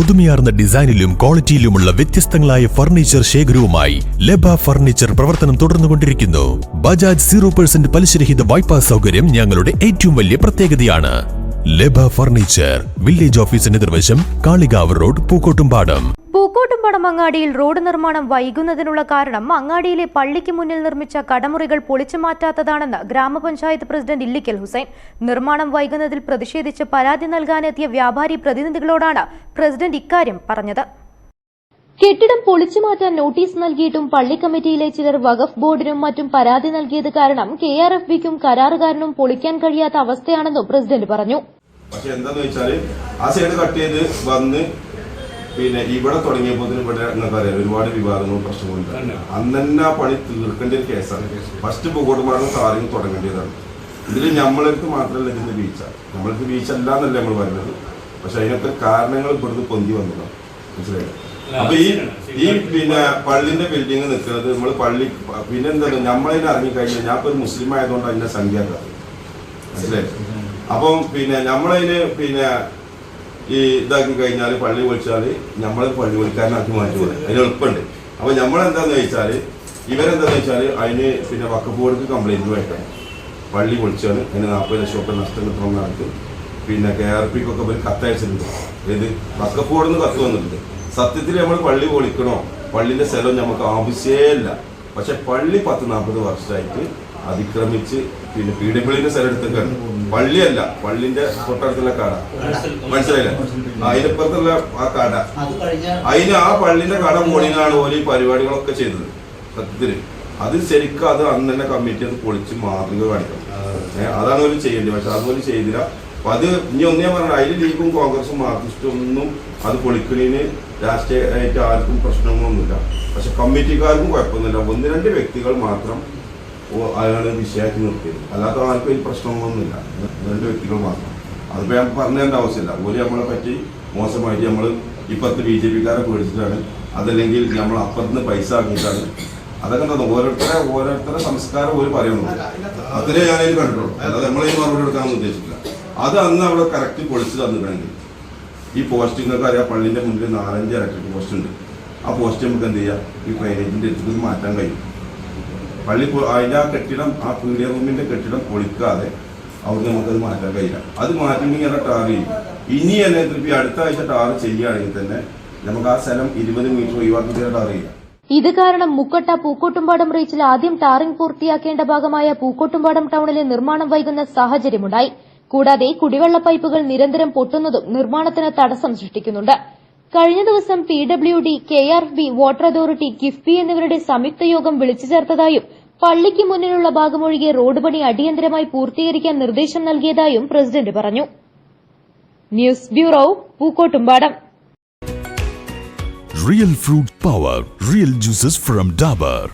പുതുമയാർന്ന ഡിസൈനിലും ക്വാളിറ്റിയിലുമുള്ള വ്യത്യസ്തങ്ങളായ ഫർണിച്ചർ ശേഖരവുമായി ലബ ഫർണിച്ചർ പ്രവർത്തനം തുടർന്നുകൊണ്ടിരിക്കുന്നു. ബജാജ് സീറോ പെർസെന്റ് പലിശരഹിത വായ്പാ സൗകര്യം ഞങ്ങളുടെ ഏറ്റവും വലിയ പ്രത്യേകതയാണ്. ലബ ഫർണിച്ചർ വില്ലേജ് ഓഫീസിന് നിർവശം കാളികാവ് റോഡ് പൂക്കോട്ടുംപാടം. പൂക്കോട്ടുംപടം അങ്ങാടിയിൽ റോഡ് നിർമ്മാണം വൈകുന്നതിനുള്ള കാരണം അങ്ങാടിയിലെ പള്ളിക്ക് മുന്നിൽ നിർമ്മിച്ച കടമുറികൾ പൊളിച്ചു മാറ്റാത്തതാണെന്ന് ഗ്രാമപഞ്ചായത്ത് പ്രസിഡന്റ് ഇല്ലിക്കൽ ഹുസൈൻ. നിർമ്മാണം വൈകുന്നതിൽ പ്രതിഷേധിച്ച് പരാതി നൽകാനെത്തിയ വ്യാപാരി പ്രതിനിധികളോടാണ് പ്രസിഡന്റ് ഇക്കാര്യം പറഞ്ഞത്. കെട്ടിടം പൊളിച്ചു മാറ്റാൻ നോട്ടീസ് നൽകിയിട്ടും പള്ളി കമ്മിറ്റിയിലെ ചിലർ വഖഫ് ബോർഡിനും മറ്റും പരാതി നൽകിയത് കാരണം കെ ആർ എഫ് ബിക്കും കരാറുകാരനും പൊളിക്കാൻ കഴിയാത്ത അവസ്ഥയാണെന്നും പ്രസിഡന്റ് പറഞ്ഞു. പക്ഷെ എന്താന്ന് വെച്ചാൽ ആ സൈഡ് കട്ട് ചെയ്ത് വന്ന് പിന്നെ ഇവിടെ തുടങ്ങിയപ്പോൾ ഇവിടെ എന്താ അറിയാം ഒരുപാട് വിവാദങ്ങളും പ്രശ്നങ്ങളുണ്ട് അന്ന് തന്നെ ആ പണി തീർക്കേണ്ട ഒരു കേസാണ്. ഫസ്റ്റ് പൂക്കോട്ട് പറഞ്ഞ കാര്യം തുടങ്ങേണ്ടതാണ്. ഇതിൽ നമ്മളെടുത്ത് മാത്രമല്ല ഇതിന്റെ വീഴ്ച. നമ്മൾക്ക് വീഴ്ച അല്ല എന്നല്ല നമ്മൾ പറയുന്നത്. പക്ഷെ അതിനൊക്കെ കാരണങ്ങൾ ഇവിടുന്ന് പൊന്തി വന്നതാണ്. മനസ്സിലായില്ല അപ്പൊ ഈ ഈ പിന്നെ പള്ളിന്റെ ബിൽഡിംഗ് നിൽക്കുന്നത് നമ്മൾ പള്ളി പിന്നെ എന്താണ് നമ്മളതിന് ഇറങ്ങിക്കഴിഞ്ഞാൽ ഞാൻ ഇപ്പൊ ഒരു മുസ്ലിം ആയതുകൊണ്ട് അതിന്റെ സംഖ്യ മനസ്സിലായി? അപ്പം പിന്നെ നമ്മളതിന് പിന്നെ ഈ ഇതാക്കി കഴിഞ്ഞാൽ പള്ളി പൊളിച്ചാൽ നമ്മൾ പള്ളി പൊളിക്കാരനാക്കി മാറ്റുന്നത് അതിന് എളുപ്പമുണ്ട്. അപ്പൊ നമ്മളെന്താന്ന് വെച്ചാൽ ഇവരെന്താന്ന് വെച്ചാൽ അതിന് പിന്നെ വക്കപ്പ് കൊടുത്ത് കംപ്ലൈന്റ് വെക്കണം പള്ളി പൊളിച്ചാണ് അതിന് നാൽപ്പത് ലക്ഷം ഒക്കെ നഷ്ടം കിട്ടണം കിട്ടണമെന്നാണ് പിന്നെ കെ ആർ പിക്കൊക്കെ ഒരു കത്തയച്ചിട്ടുണ്ട് ഏത്? വക്കപ്പ് കൊടുന്ന് കത്ത് വന്നിട്ടുണ്ട്. സത്യത്തിൽ നമ്മൾ പള്ളി പൊളിക്കണോ പള്ളിന്റെ സ്ഥലം നമുക്ക് ആവശ്യമേ ഇല്ല. പക്ഷെ പള്ളി പത്ത് നാൽപ്പത് വർഷമായിട്ട് അതിക്രമിച്ച് പിന്നെ പീഡിപ്പിളിന്റെ സ്ഥലം എടുത്തേക്കാണ് പള്ളിയല്ല പള്ളിന്റെ തൊട്ടടുത്തുള്ള കട. മനസ്സിലായില്ലേ? അതിനപ്പുറത്തുള്ള ആ കട. അതിന് ആ പള്ളിന്റെ കട മോളിനാണ് ഓൽ ഈ പരിപാടികളൊക്കെ ചെയ്തത് സത്യത്തിൽ. അത് ശരിക്കും അത് അന്ന് തന്നെ കമ്മിറ്റി അത് പൊളിച്ച് മാതൃക കാണിക്കണം. ഏഹ് അതാണ് ഒരു ചെയ്യേണ്ടത്. പക്ഷെ അതുപോലെ ചെയ്തില്ല. അപ്പൊ അത് ഇനി ഒന്നേ പറഞ്ഞു അതിൽ ലീഗും കോൺഗ്രസും മാർക്സിസ്റ്റും ഒന്നും അത് പൊളിക്കുന്നതിന് രാഷ്ട്രീയമായിട്ട് ആർക്കും പ്രശ്നങ്ങളൊന്നുമില്ല. പക്ഷെ കമ്മിറ്റിക്കാർക്കും കുഴപ്പമൊന്നുമില്ല. ഒന്ന് രണ്ട് വ്യക്തികൾ മാത്രം അയാളെ വിഷയമാക്കി നിർത്തിയത്. അല്ലാത്ത ആർക്കും ഈ പ്രശ്നങ്ങളൊന്നുമില്ല. രണ്ട് വ്യക്തികൾ മാത്രം. അതിപ്പോ ഞാൻ പറഞ്ഞതിന്റെ ആവശ്യമില്ല. ഒരു നമ്മളെ പറ്റി മോശമായിട്ട് നമ്മൾ ഇപ്പത്തെ ബി ജെ പിക്കാരെ പേടിച്ചിട്ടാണ്. അതല്ലെങ്കിൽ നമ്മൾ അപ്പത്തിന് പൈസ ആക്കിയിട്ടാണ് അതൊക്കെ എന്താ ഓരോരുത്തരെ ഓരോരുത്തരുടെ സംസ്കാരം ഒരു പറയുന്നു. അത്രേ ഞാനതിൽ കണ്ടിട്ടുള്ളൂ. അല്ലാതെ നമ്മളതിന് മറുപടി എടുക്കാമെന്ന് ഉദ്ദേശിച്ചില്ല അത് അന്ന് അവിടെ കറക്റ്റ് പൊളിച്ച് തന്നിട്ടുണ്ടെങ്കിൽ ഈ പോസ്റ്റിങ്ങൊക്കെ അറിയാം. പള്ളിന്റെ മുന്നിൽ നാലഞ്ച് ഇലക്ട്രിക് പോസ്റ്റ് ഉണ്ട്. ആ പോസ്റ്റ് നമുക്ക് എന്ത് ചെയ്യാം? ഈ ഡ്രൈനേജിന്റെ അടുത്ത് മാറ്റാൻ കഴിയും. പള്ളി അതിന്റെ ആ കെട്ടിടം ആ പീഡിയ റൂമിന്റെ കെട്ടിടം പൊളിക്കാതെ അവർക്ക് നമുക്കത് മാറ്റാൻ കഴിയില്ല. അത് മാറ്റണമെങ്കിൽ അവിടെ ടാർ ചെയ്യും. ഇനി എന്നെ തൃപ്തി അടുത്ത ആഴ്ച ടാർ ചെയ്യുകയാണെങ്കിൽ തന്നെ നമുക്ക് ആ സ്ഥലം ഇരുപത് മീറ്റർ ഒഴിവാക്കി ടാർ ചെയ്യാം. ഇത് കാരണം മുക്കട്ട പൂക്കോട്ടുംപാടം റീച്ചിൽ ആദ്യം ടാറിംഗ് പൂർത്തിയാക്കേണ്ട ഭാഗമായ പൂക്കോട്ടുംപാടം ടൌണിലെ നിർമ്മാണം വൈകുന്ന സാഹചര്യമുണ്ടായി. കൂടാതെ കുടിവെള്ള പൈപ്പുകൾ നിരന്തരം പൊട്ടുന്നതും നിർമ്മാണത്തിന് തടസ്സം സൃഷ്ടിക്കുന്നുണ്ട്. കഴിഞ്ഞ ദിവസം P W D K R B water authority KIIFB എന്നിവരുടെ സംയുക്ത യോഗം വിളിച്ചു ചേർത്തതായും പള്ളിക്ക് മുന്നിലുള്ള ഭാഗമൊഴികെ റോഡ് പണി അടിയന്തരമായി പൂർത്തീകരിക്കാൻ നിർദ്ദേശം നൽകിയതായും പ്രസിഡന്റ് പറഞ്ഞു news bureau Pookkottumpadam real fruit power real juices from Dabur.